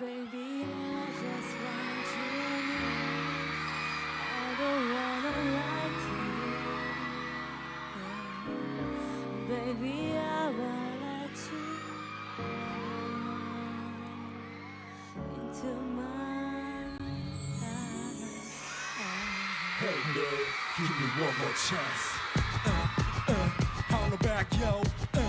Baby, I just want to know I don't wanna lie to you. Baby, I will let you Into my eyes Hey girl, give me one more chance. Uh, uh, Holler back, yo. Uh.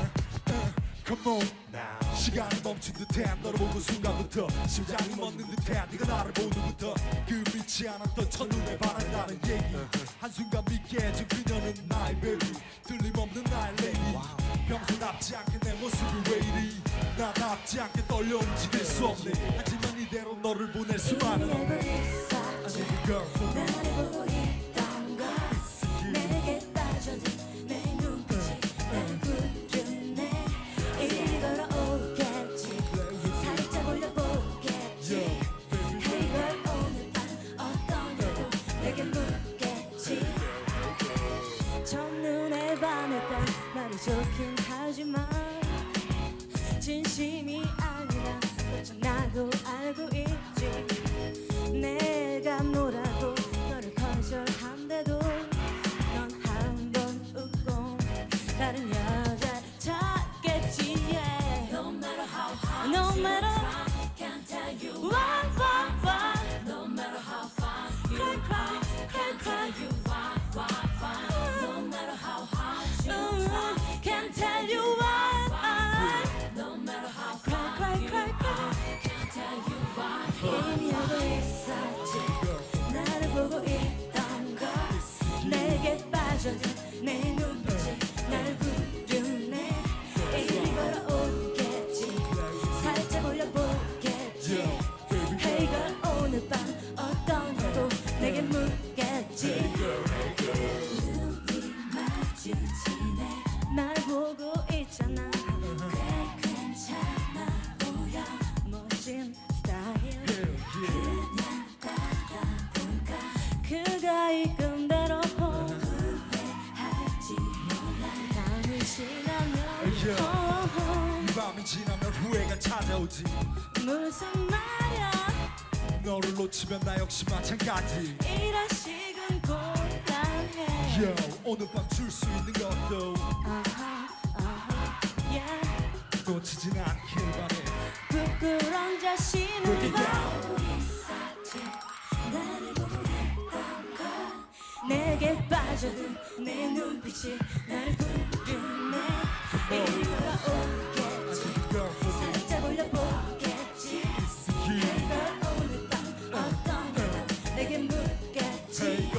Come on. Now. 시간이 멈춘 듯해 너를 보는 순간부터 심장이 멎는 듯해 네가 나를 보는 부터 그 믿지 않았던 첫눈에 반한다는 얘기 한순간 믿게 해준 그녀는 나의 baby 틀림없는 나의 lady 평소답지 않게 내 모습이 왜 이리 나답지 않게 떨려 움직일 수 없네 하지만 말 그가 이끈 대로 후회할지 몰라 밤이 지나면 Yeah. 이 밤이 지나면 후회가 찾아오지. 무슨 말이야? 너를 놓치면 나 역시 마찬가지. 이런 식은 곤란해. Yo, 오늘 밤 줄 수 있는 것도 아하 아하 yeah. 놓치진 않길 바래. 부끄러운 자신 빠져든 내 눈빛이 날 부르네. 이리 걸어오겠지 Girl for me 살짝 올려보겠지. 내가 오늘 밤 어떠냐고 내게 묻겠지